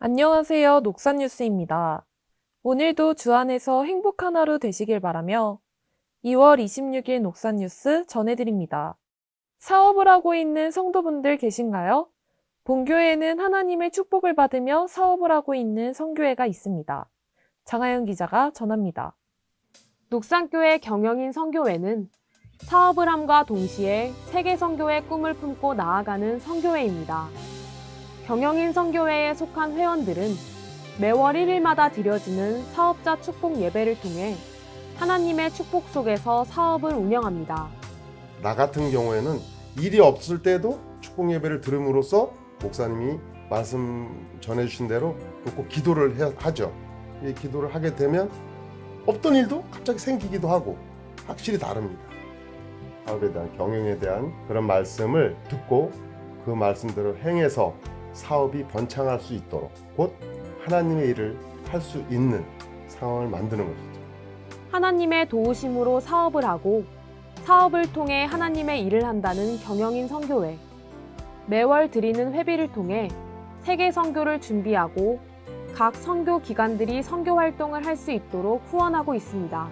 안녕하세요. 녹산뉴스입니다. 오늘도 주안에서 행복한 하루 되시길 바라며 2월 26일 녹산뉴스 전해드립니다. 사업을 하고 있는 성도분들 계신가요? 본교회에는 하나님의 축복을 받으며 사업을 하고 있는 성교회가 있습니다. 장하영 기자가 전합니다. 녹산교회 경영인 성교회는 사업을 함과 동시에 세계 성교의 꿈을 품고 나아가는 성교회입니다. 경영인 성교회에 속한 회원들은 매월 1일마다 드려지는 사업자 축복 예배를 통해 하나님의 축복 속에서 사업을 운영합니다. 나 같은 경우에는 일이 없을 때도 축복 예배를 들음으로써 목사님이 말씀 전해주신 대로 꼭 기도를 해- 하죠. 이 기도를 하게 되면 없던 일도 갑자기 생기기도 하고 확실히 다릅니다. 사업에 대한 경영에 대한 그런 말씀을 듣고 그 말씀대로 행해서 사업이 번창할 수 있도록 곧 하나님의 일을 할 수 있는 상황을 만드는 것이죠. 하나님의 도우심으로 사업을 하고 사업을 통해 하나님의 일을 한다는 경영인 성교회. 매월 드리는 회비를 통해 세계 선교를 준비하고 각 선교 기관들이 선교 활동을 할 수 있도록 후원하고 있습니다.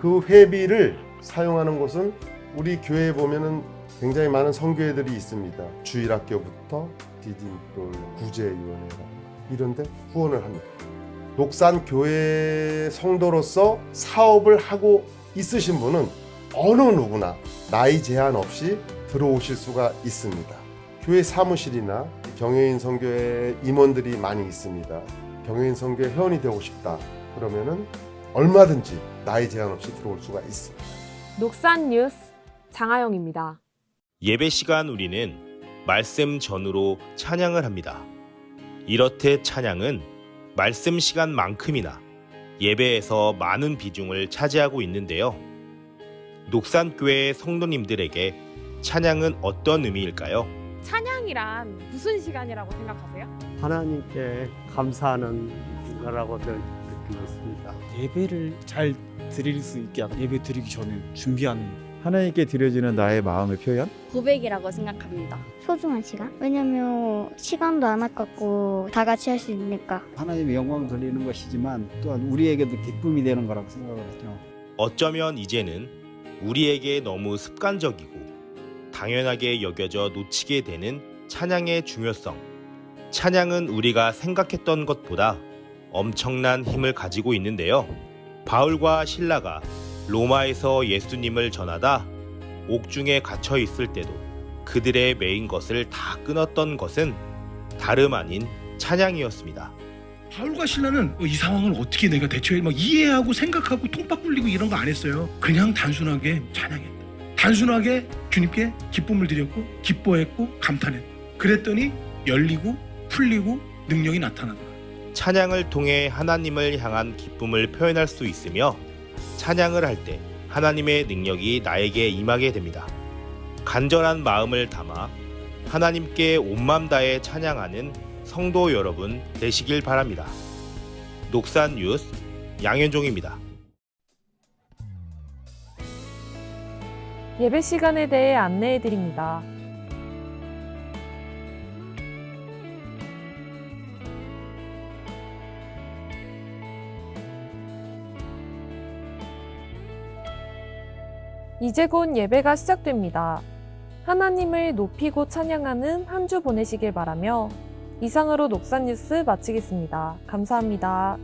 그 회비를 사용하는 곳은 우리 교회에 보면은 굉장히 많은 선교회들이 있습니다. 주일학교부터 디딤돌 구제위원회라 이런데 후원을 합니다. 녹산 교회 성도로서 사업을 하고 있으신 분은 어느 누구나 나이 제한 없이 들어오실 수가 있습니다. 교회 사무실이나 경영인 선교회 임원들이 많이 있습니다. 경영인 선교회 회원이 되고 싶다. 그러면은 얼마든지 나이 제한 없이 들어올 수가 있습니다. 녹산 뉴스 장하영입니다. 예배 시간 우리는 말씀 전후로 찬양을 합니다. 이렇듯 찬양은 말씀 시간만큼이나 예배에서 많은 비중을 차지하고 있는데요. 녹산교회 성도님들에게 찬양은 어떤 의미일까요? 찬양이란 무슨 시간이라고 생각하세요? 하나님께 감사하는 거라고들 느끼고 있습니다. 예배를 잘 드릴 수 있게 예배 드리기 전에 준비하는 하나님께 드려지는 나의 마음의 표현? 고백이라고 생각합니다. 소중한 시간? 왜냐면 시간도 안 아깝고 다 같이 할 수 있으니까 하나님의 영광 돌리는 것이지만 또한 우리에게도 기쁨이 되는 거라고 생각을 하죠. 어쩌면 이제는 우리에게 너무 습관적이고 당연하게 여겨져 놓치게 되는 찬양의 중요성. 찬양은 우리가 생각했던 것보다 엄청난 힘을 가지고 있는데요. 바울과 신라가 로마에서 예수님을 전하다 옥중에 갇혀 있을 때도 그들의 메인 것을 다 끊었던 것은 다름 아닌 찬양이었습니다. 바울과 신라는 어, 이 상황을 어떻게 내가 대처해 막 이해하고 생각하고 통박 불리고 이런 거 안 했어요. 그냥 단순하게 찬양했다. 단순하게 주님께 기쁨을 드렸고 기뻐했고 감탄했고 그랬더니 열리고 풀리고 능력이 나타나더라. 찬양을 통해 하나님을 향한 기쁨을 표현할 수 있으며 찬양을 할 때 하나님의 능력이 나에게 임하게 됩니다. 간절한 마음을 담아 하나님께 온맘 다해 찬양하는 성도 여러분 되시길 바랍니다. 녹산 뉴스 양현종입니다. 예배 시간에 대해 안내해 드립니다. 이제 곧 예배가 시작됩니다. 하나님을 높이고 찬양하는 한 주 보내시길 바라며 이상으로 녹산 뉴스 마치겠습니다. 감사합니다.